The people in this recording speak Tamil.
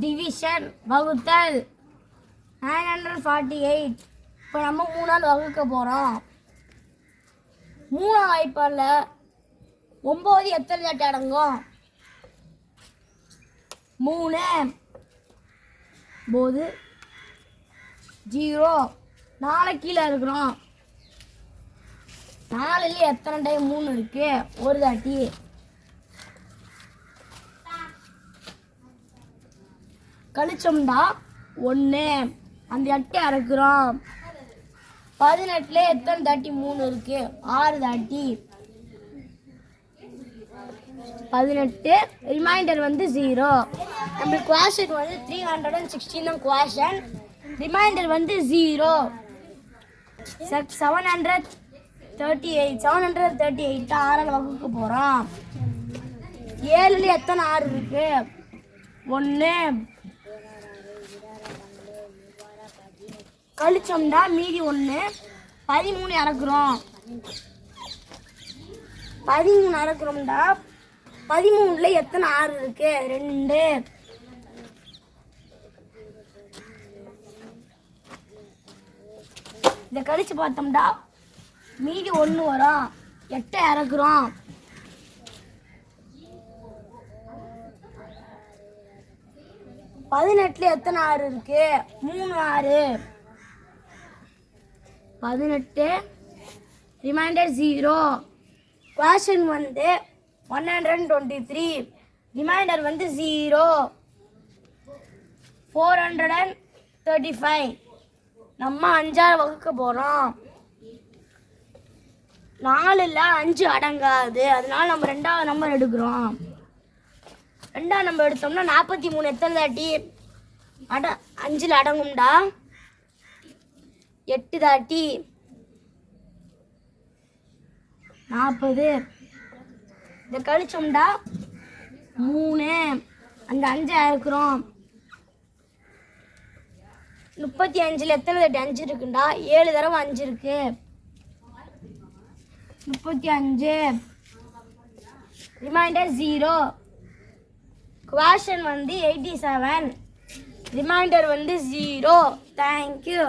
டிவிஷன் வகுத்தல் நைன் ஹண்ட்ரட் ஃபார்ட்டி எயிட் இப்போ நம்ம மூணால் வகுக்க போகிறோம் மூணாம் வாய்ப்பாடில் ஒம்பது எத்தனை தட்டு அடங்கும்? மூணு. போது ஜீரோ நாலு கீழே இருக்கிறோம். நாலுலேயே எத்தனை டைம் மூணு இருக்குது ஒரு தாட்டி. கழிச்சோம்டா. ஒன்று அந்த எட்டை அறுக்கிறோம். பதினெட்டில் எத்தனை தாட்டி? மூணு இருக்கு. ஆறு தாட்டி. பதினெட்டு. ரிமைண்டர் வந்து ஜீரோ நம்மளுக்கு குவாஷன் வந்து த்ரீ ஹண்ட்ரட் அண்ட் சிக்ஸ்டீன் தான் குவாஷன் ரிமைண்டர் வந்து zero seven hundred thirty eight seven hundred thirty eight ஆறால் வகுக்க போகிறோம் ஏழுல எத்தனை ஆறு இருக்கு? ஒன்று கழிச்சோம்னா மீதி ஒன்று பதிமூணு இறக்குறோம். பதிமூணு இறக்குறோம்டா. பதிமூணுல எத்தனை ஆறு இருக்கு? ரெண்டு. இதை கழிச்சு பார்த்தோம்டா. மீதி ஒன்று வரும். எட்டை இறக்குறோம். பதினெட்டுல எத்தனை ஆறு இருக்கு? மூணு ஆறு. பதினெட்டு. ரிமைண்டர் ஜீரோ குவாஷன் வந்து one hundred twenty three remainder வந்து zero four hundred and thirty five நம்ம அஞ்சாறு வகுக்க போகிறோம் நாலில் அஞ்சு அடங்காது. அதனால நம்ம ரெண்டாவது நம்பர் எடுக்கிறோம். ரெண்டாவது நம்பர் எடுத்தோம்னா நாற்பத்தி மூணு எத்தனை தாட்டி? அட அஞ்சில் அடங்கும்டா. எட்டு தாட்டி நாற்பது. இதை கழிச்சோம்டா மூணு. அந்த அஞ்சு இருக்கிறோம் முப்பத்தி அஞ்சில் எத்தனை தாட்டி? அஞ்சு இருக்குண்டா. ஏழு தடவை அஞ்சு இருக்கு. முப்பத்தி அஞ்சு. ரிமைண்டர் ஜீரோ குவாஷன் வந்து எயிட்டி செவன் ரிமைண்டர் வந்து ஜீரோ தேங்க்யூ